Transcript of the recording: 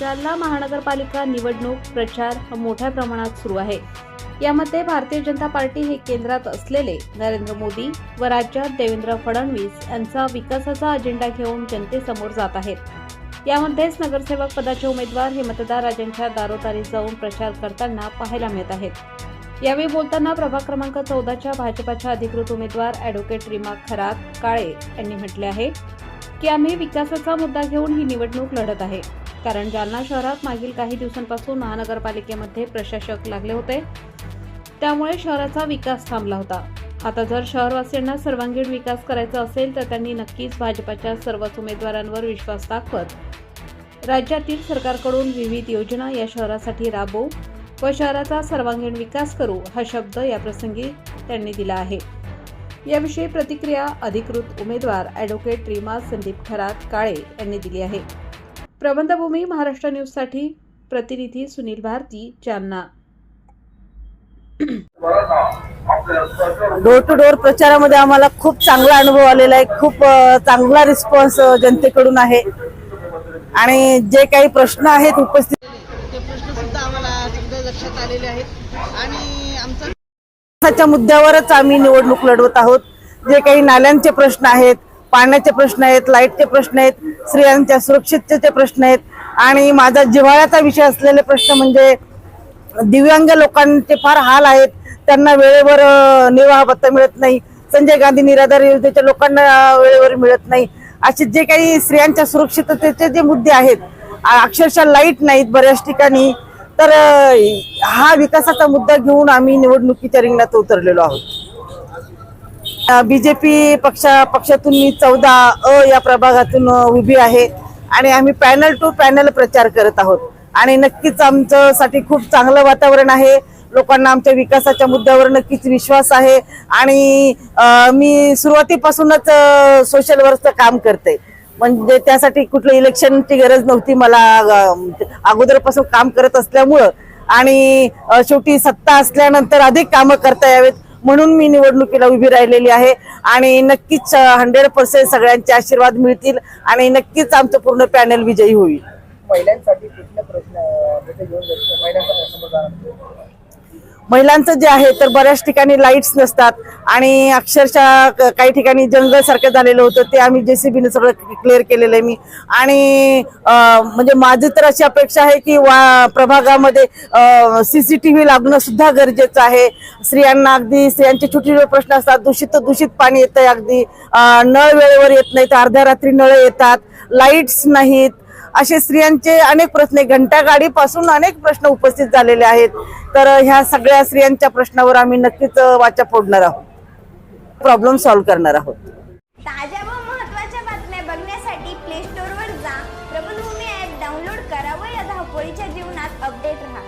जालना महानगरपालिका निवडणूक प्रचार हा मोठ्या प्रमाणात सुरू आहे. यामध्ये भारतीय जनता पार्टी हे केंद्रात असलेले नरेंद्र मोदी व राज्यात देवेंद्र फडणवीस यांचा विकासाचा अजेंडा घेऊन जनतेसमोर जात आहेत. यामध्येच नगरसेवक पदाचे उमेदवार हे मतदार राजांच्या दारोदारी जाऊन प्रचार करताना पाहायला मिळत आहेत. यावेळी बोलताना प्रभाग क्रमांक चौदाच्या भाजपाच्या अधिकृत उमेदवार अॅडव्होकेट रीमा खरात काळे यांनी म्हटले आहे की आम्ही विकासाचा मुद्दा घेऊन ही निवडणूक लढत आहे. कारण जालना शहरात मागील काही दिवसांपासून महानगरपालिकेमध्ये प्रशासक लागले होते. त्यामुळे शहराचा विकास थांबला होता. आता जर शहरवासियांना सर्वांगीण विकास करायचा असेल तर त्यांनी नक्कीच भाजपाच्या सर्वच उमेदवारांवर विश्वास दाखवत. राज्यातील सरकारकडून विविध योजना या शहरासाठी राबवू व शहराचा सर्वांगीण विकास करू हा शब्द याप्रसंगी त्यांनी दिला आहे. याविषयी प्रतिक्रिया अधिकृत उमेदवार ॲडव्होकेट रीमा संदीप खरात काळे यांनी दिली आहे. प्रबंधभूमी महाराष्ट्र न्यूजसाठी प्रतिनिधी Sunil Bharati Jalna. Door to door प्रचारामध्ये आम्हाला खूप चांगला अनुभव आलेला आहे. खूप चांगला रिस्पॉन्स जनतेकडून आहे. आणि जे काही प्रश्न आहेत उपस्थित ते प्रश्न सुद्धा आम्हाला सुद्धा लक्षात आलेले आहेत. आणि आमचा मुद्द्यावरच आम्ही निवडणूक लढवत आहोत. जे काही नाल्यांचे प्रश्न आहेत पाण्याचे प्रश्न आहेत लाईटचे प्रश्न आहेत स्त्रियांच्या सुरक्षिततेचे प्रश्न आहेत. आणि माझा जिव्हाळ्याचा विषय असलेले प्रश्न म्हणजे दिव्यांग लोकांचे फार हाल आहेत. त्यांना वेळेवर निर्वाह भत्ता मिळत नाही. संजय गांधी निराधार योजनेच्या लोकांना वेळेवर मिळत नाही. असे जे काही स्त्रियांच्या सुरक्षिततेचे जे मुद्दे आहेत अक्षरशः लाइट नाहीत बऱ्याच ठिकाणी. तर हा विकासाचा मुद्दा घेऊन आम्ही निवडणुकीच्या रिंगणात उतरलेलो आहोत. बीजेपी पक्षा पक्षातून मी चौदा अ या प्रभागातून उभी आहे. आणि आम्ही पॅनल टू पॅनल प्रचार करत आहोत. आणि नक्कीच आमच्यासाठी खूप चांगलं वातावरण आहे. लोकांना आमच्या विकासाच्या मुद्द्यावर नक्कीच विश्वास आहे. आणि मी सुरुवातीपासूनच सोशल वर्कचं काम करते. म्हणजे त्यासाठी कुठलं इलेक्शनची गरज नव्हती मला अगोदरपासून काम करत असल्यामुळं. आणि शेवटी सत्ता असल्यानंतर अधिक कामं करता यावेत. म्हणून मी निवडणुकीला उभी राहिलेली आहे. आणि नक्कीच हंड्रेड पर्सेंट सगळ्यांचे आशीर्वाद मिळतील आणि नक्कीच आमचं पूर्ण पॅनल विजयी होईल. महिलांसाठी कुठले प्रश्न म्हणजे महिलांचा प्रश्न महिलांचं जे आहे तर बऱ्याच ठिकाणी लाईट्स नसतात. आणि अक्षरशः काही ठिकाणी जंगल सारखं झालेलं होतं ते आम्ही जेसीबीने सगळं क्लिअर केलेलं आहे मी. आणि म्हणजे माझी तर अशी अपेक्षा आहे की वा प्रभागामध्ये सी सी टी लागणं सुद्धा गरजेचं आहे. स्त्रियांना अगदी स्त्रियांचे छोटे छोटे प्रश्न असतात दूषित दूषित पाणी येतं अगदी. नळ वेळेवर येत नाही तर अर्ध्या रात्री नळ येतात. लाईट्स नाहीत. असे स्त्रियांचे अनेक प्रश्न घंटा गाडीपासून अनेक प्रश्न उपस्थित झालेले आहेत. तर ह्या सगळ्या स्त्रियांच्या प्रश्नावर आम्ही नक्कीच वाचा फोडणार आहोत. प्रॉब्लेम सॉल्व्ह करणार आहोत. ताज्या व बातम्या बघण्यासाठी प्ले जा. प्रबलभूमी डाउनलोड करा व या धावपळीच्या जीवनात अपडेट राहा.